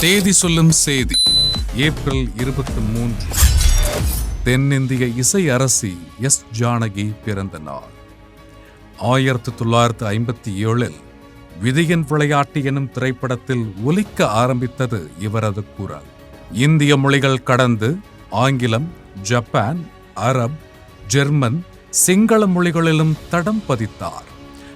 தேதி சொல்லும் செய்தி ஏப்ரல் இருபத்தி மூன்று. தென்னிந்திய இசை அரசி எஸ் ஜானகி பிறந்த நாள். ஆயிரத்தி தொள்ளாயிரத்து ஐம்பத்தி ஏழில் விதியின் விளையாட்டு எனும் திரைப்படத்தில் ஒலிக்க ஆரம்பித்தது இவரது குரல். இந்திய மொழிகள் கடந்து ஆங்கிலம் ஜப்பான் அரப் ஜெர்மன் சிங்கள மொழிகளிலும் தடம் பதித்தார்.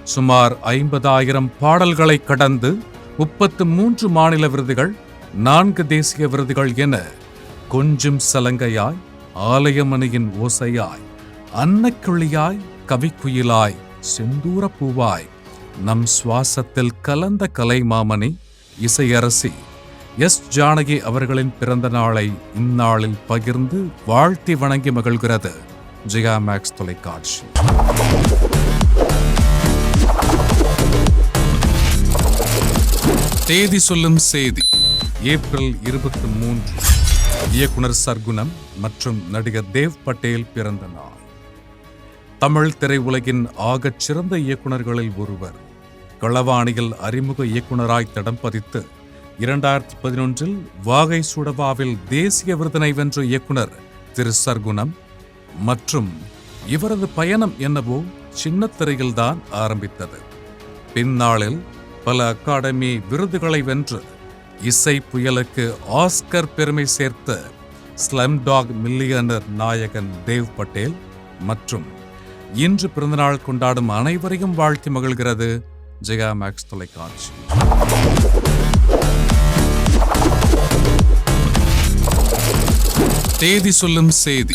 சுமார் ஐம்பதாயிரம் பாடல்களை கடந்து முப்பத்து மூன்று மாநில விருதுகள் நான்கு தேசிய விருதுகள் என கொஞ்சம் சலங்கையாய் ஆலயமணியின் ஓசையாய் அன்னக்கிளியாய் கவிக்குயிலாய் செந்தூர பூவாய் நம் சுவாசத்தில் கலந்த கலைமாமணி இசையரசி எஸ். ஜானகி அவர்களின் பிறந்த நாளை இந்நாளில் பகிர்ந்து வாழ்த்தி வணங்கி மகிழ்கிறது. ஜியா மேக்ஸ் தொலைக்காட்சி. தேதி சொல்லும் செய்தி. ஏப்ரல் இருபத்தி மூன்று. இயக்குனர் சர்க்குணம் மற்றும் நடிகர் தேவ் பட்டேல் பிறந்த நாள். தமிழ் திரையுலகின் ஆகச் சிறந்த இயக்குனர்களில் ஒருவர். களவாணியில் அறிமுக இயக்குனராய் தடம் பதித்து இரண்டாயிரத்தி பதினொன்றில் வாகை சுடவாவில் தேசிய விருதினை வென்ற இயக்குனர் திரு சர்க்குணம் மற்றும் இவரது பயணம் என்னவோ சின்னத்திரையில்தான் ஆரம்பித்தது. பின்னாளில் பல அகாடமி விருதுகளை வென்று இசை புயலுக்கு ஆஸ்கர் பெருமை சேர்த்த ஸ்லம் டாக் மில்லியனர் நாயகன் தேவ் பட்டேல் மற்றும் இன்று பிறந்தநாள் கொண்டாடும் அனைவரையும் வாழ்த்தி மகிழ்கிறது ஜெயா மேக்ஸ் தொலைக்காட்சி. தேதி சொல்லும் செய்தி.